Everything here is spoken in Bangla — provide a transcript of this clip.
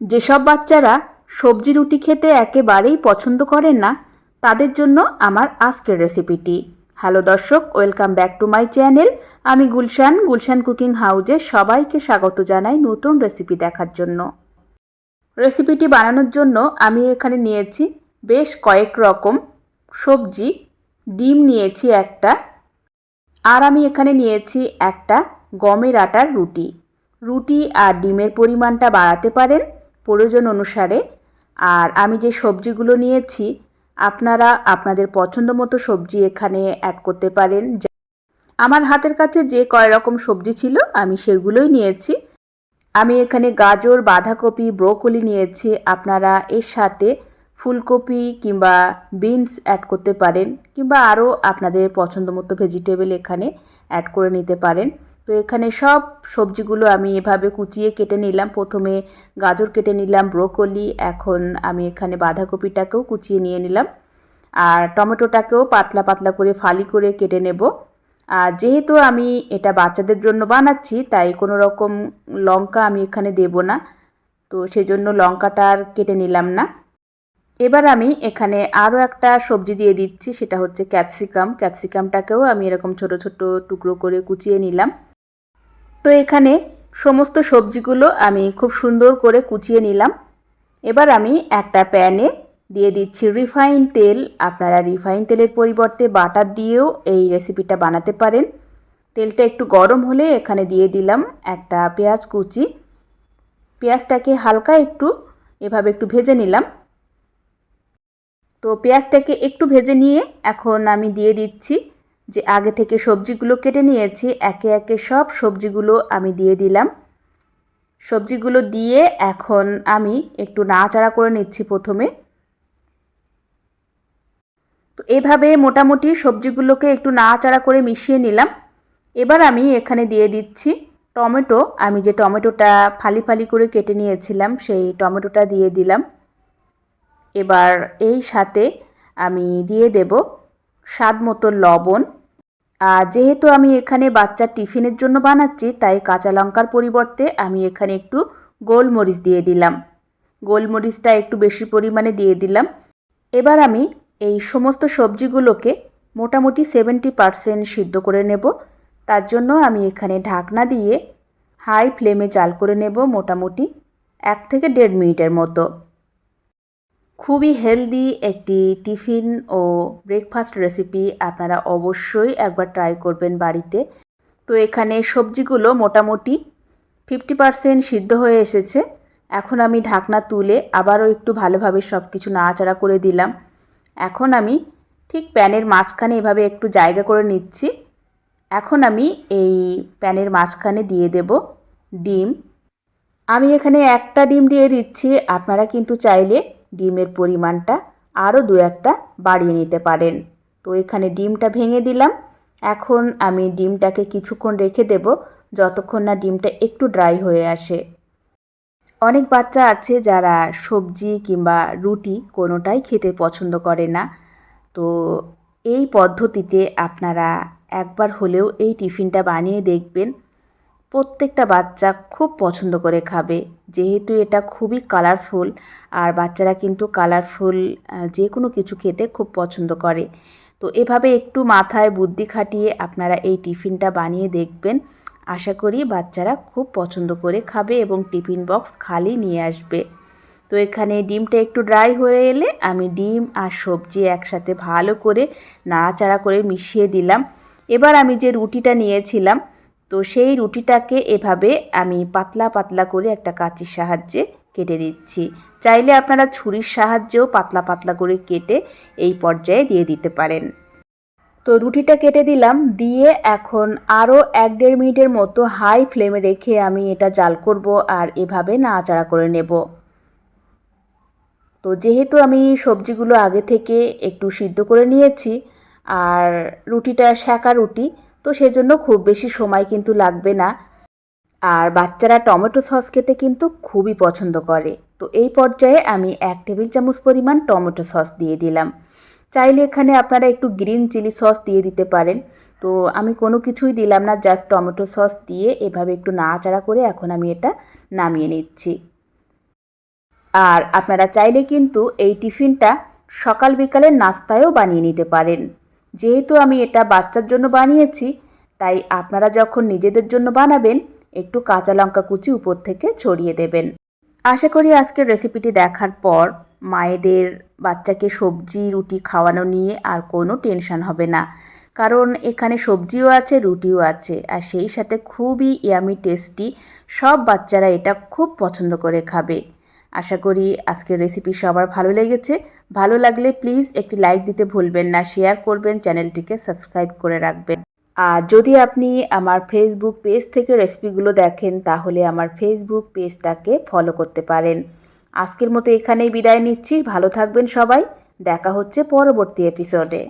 যেসব বাচ্চারা সবজি রুটি খেতে একেবারেই পছন্দ করেন না, তাদের জন্য আমার আজকের রেসিপিটি। হ্যালো দর্শক, welcome back to my channel. আমি গুলশান গুলশান কুকিং হাউজে সবাইকে স্বাগত জানাই নতুন রেসিপি দেখার জন্য। রেসিপিটি বানানোর জন্য আমি এখানে নিয়েছি বেশ কয়েক রকম সবজি। ডিম নিয়েছি একটা, আর আমি এখানে নিয়েছি একটা গমের আটার রুটি। রুটি আর ডিমের পরিমাণটা বাড়াতে পারেন প্রয়োজন অনুসারে। আর আমি যে সবজিগুলো নিয়েছি, আপনারা আপনাদের পছন্দ মতো সবজি এখানে অ্যাড করতে পারেন। আমার হাতের কাছে যে কয় রকম সবজি ছিল, আমি সেগুলোই নিয়েছি। আমি এখানে গাজর, বাঁধাকপি, ব্রোকলি নিয়েছি। আপনারা এর সাথে ফুলকপি কিংবা বিনস অ্যাড করতে পারেন, কিংবা আরও আপনাদের পছন্দ মতো ভেজিটেবল এখানে অ্যাড করে নিতে পারেন। তো এখানে সব সবজিগুলো আমি এভাবে কুচিয়ে কেটে নিলাম। প্রথমে গাজর কেটে নিলাম, ব্রোকলি, এখন আমি এখানে বাঁধাকপিটাকেও কুচিয়ে নিয়ে নিলাম। আর টমেটোটাকেও পাতলা পাতলা করে ফালি করে কেটে নেব। আর যেহেতু আমি এটা বাচ্চাদের জন্য বানাচ্ছি, তাই কোনো রকম লঙ্কা আমি এখানে দেব না। তো সেজন্য লঙ্কাটা আর কেটে নিলাম না। এবার আমি এখানে আরও একটা সবজি দিয়ে দিচ্ছি, সেটা হচ্ছে ক্যাপসিকাম। ক্যাপসিকামটাকেও আমি এরকম ছোট ছোট টুকরো করে কুচিয়ে নিলাম। তো এখানে সমস্ত সবজিগুলো আমি খুব সুন্দর করে কুচিয়ে নিলাম। এবার আমি একটা প্যানে দিয়ে দিচ্ছি রিফাইন তেল। আপনারা রিফাইন তেলের পরিবর্তে বাটার দিয়েও এই রেসিপিটা বানাতে পারেন। তেলটা একটু গরম হলে এখানে দিয়ে দিলাম একটা পেঁয়াজ কুচি। পেঁয়াজটাকে হালকা একটু এভাবে একটু ভেজে নিলাম। তো পেঁয়াজটাকে একটু ভেজে নিয়ে এখন আমি দিয়ে দিচ্ছি যে আগে থেকে সবজিগুলো কেটে নিয়েছি, একে একে সব সবজিগুলো আমি দিয়ে দিলাম। সবজিগুলো দিয়ে এখন আমি একটু নাড়াচাড়া করে নিচ্ছি প্রথমে। তো এভাবে মোটামুটি সবজিগুলোকে একটু নাড়াচাড়া করে মিশিয়ে নিলাম। এবার আমি এখানে দিয়ে দিচ্ছি টমেটো। আমি যে টমেটোটা ফালি ফালি করে কেটে নিয়েছিলাম, সেই টমেটোটা দিয়ে দিলাম। এবার এই সাথে আমি দিয়ে দেব স্বাদ মতো লবণ। আর যেহেতু আমি এখানে বাচ্চার টিফিনের জন্য বানাচ্ছি, তাই কাঁচা লঙ্কার পরিবর্তে আমি এখানে একটু গোলমরিচ দিয়ে দিলাম। গোলমরিচটা একটু বেশি পরিমাণে দিয়ে দিলাম। এবার আমি এই সমস্ত সবজিগুলোকে মোটামুটি সেভেন্টি পারসেন্ট সিদ্ধ করে নেব। তার জন্য আমি এখানে ঢাকনা দিয়ে হাই ফ্লেমে জাল করে নেব মোটামুটি এক থেকে দেড় মিনিটের মতো। খুবই হেলদি একটি টিফিন ও ব্রেকফাস্ট রেসিপি আপনারা অবশ্যই একবার ট্রাই করবেন বাড়িতে। তো এখানে সবজিগুলো মোটামুটি ফিফটি পারসেন্ট সিদ্ধ হয়ে এসেছে। এখন আমি ঢাকনা তুলে আবারও একটু ভালোভাবে সব কিছু নাড়াচাড়া করে দিলাম। এখন আমি ঠিক প্যানের মাঝখানে এভাবে একটু জায়গা করে নিচ্ছি। এখন আমি এই প্যানের মাঝখানে দিয়ে দেব ডিম। আমি এখানে একটা ডিম দিয়ে দিচ্ছি, আপনারা কিন্তু চাইলে ডিমের পরিমাণটা আরও দু একটা বাড়িয়ে নিতে পারেন। তো এখানে ডিমটা ভেঙে দিলাম। এখন আমি ডিমটাকে কিছুক্ষণ রেখে দেব যতক্ষণ না ডিমটা একটু ড্রাই হয়ে আসে। অনেক বাচ্চা আছে যারা সবজি কিংবা রুটি কোনোটাই খেতে পছন্দ করে না। তো এই পদ্ধতিতে আপনারা একবার হলেও এই টিফিনটা বানিয়ে দেখবেন। প্রত্যেকটা বাচ্চা খুব পছন্দ করে খাবে। যেহেতু এটা খুবই কালারফুল আর বাচ্চারা কিন্তু কালারফুল যে কোনো কিছু খেতে খুব পছন্দ করে। তো এভাবে একটু মাথায় বুদ্ধি খাটিয়ে আপনারা এই টিফিনটা বানিয়ে দেখবেন। আশা করি বাচ্চারা খুব পছন্দ করে খাবে এবং টিফিন বক্স খালি নিয়ে আসবে। তো এখানে ডিমটা একটু ড্রাই হয়ে এলে আমি ডিম আর সবজি একসাথে ভালো করে নাড়াচাড়া করে মিশিয়ে দিলাম। এবার আমি যে রুটিটা নিয়েছিলাম তো সেই রুটিটাকে এভাবে আমি পাতলা পাতলা করে একটা কাঁচির সাহায্যে কেটে দিচ্ছি। চাইলে আপনারা ছুরির সাহায্যেও পাতলা পাতলা করে কেটে এই পর্যায়ে দিয়ে দিতে পারেন। তো রুটিটা কেটে দিলাম, দিয়ে এখন আরও এক দেড় মিনিটের মতো হাই ফ্লেমে রেখে আমি এটা জাল করব আর এভাবে নাড়াচাড়া করে নেব। তো যেহেতু আমি সবজিগুলো আগে থেকে একটু সিদ্ধ করে নিয়েছি, আর রুটিটা শাঁকা রুটি তো সেজন্য খুব বেশি সময় কিন্তু লাগবে না। আর বাচ্চারা টমেটো সস খেতে কিন্তু খুবই পছন্দ করে। তো এই পর্যায়ে আমি এক টেবিল চামচ পরিমাণ টমেটো সস দিয়ে দিলাম। চাইলে এখানে আপনারা একটু গ্রিন চিলি সস দিয়ে দিতে পারেন। তো আমি কোনো কিছুই দিলাম না, জাস্ট টমেটো সস দিয়ে এভাবে একটু নাড়াচাড়া করে এখন আমি এটা নামিয়ে নিচ্ছি। আর আপনারা চাইলে কিন্তু এই টিফিনটা সকাল বিকালের নাস্তায়ও বানিয়ে নিতে পারেন। যেহেতু আমি এটা বাচ্চার জন্য বানিয়েছি, তাই আপনারা যখন নিজেদের জন্য বানাবেন, একটু কাঁচা লঙ্কা কুচি উপর থেকে ছড়িয়ে দেবেন। আশা করি আজকের রেসিপিটি দেখার পর মায়েদের বাচ্চাকে সবজি, রুটি খাওয়ানো নিয়ে আর কোনো টেনশন হবে না। কারণ এখানে সবজিও আছে, রুটিও আছে, আর সেই সাথে খুবই ইয়ামি, টেস্টি, সব বাচ্চারা এটা খুব পছন্দ করে খাবে। আশা করি আজকের রেসিপি সবার ভালো লেগেছে। ভালো লাগলে প্লিজ একটি লাইক দিতে ভুলবেন না শেয়ার করবেন চ্যানেলটিকে সাবস্ক্রাইব করে রাখবেন। আর যদি আপনি আমার ফেসবুক পেজ থেকে রেসিপিগুলো দেখেন, তাহলে আমার ফেসবুক পেজটাকে ফলো করতে পারেন। আজকের মতো এখানেই বিদায় নিচ্ছি। ভালো থাকবেন সবাই। দেখা হচ্ছে পরবর্তী এপিসোডে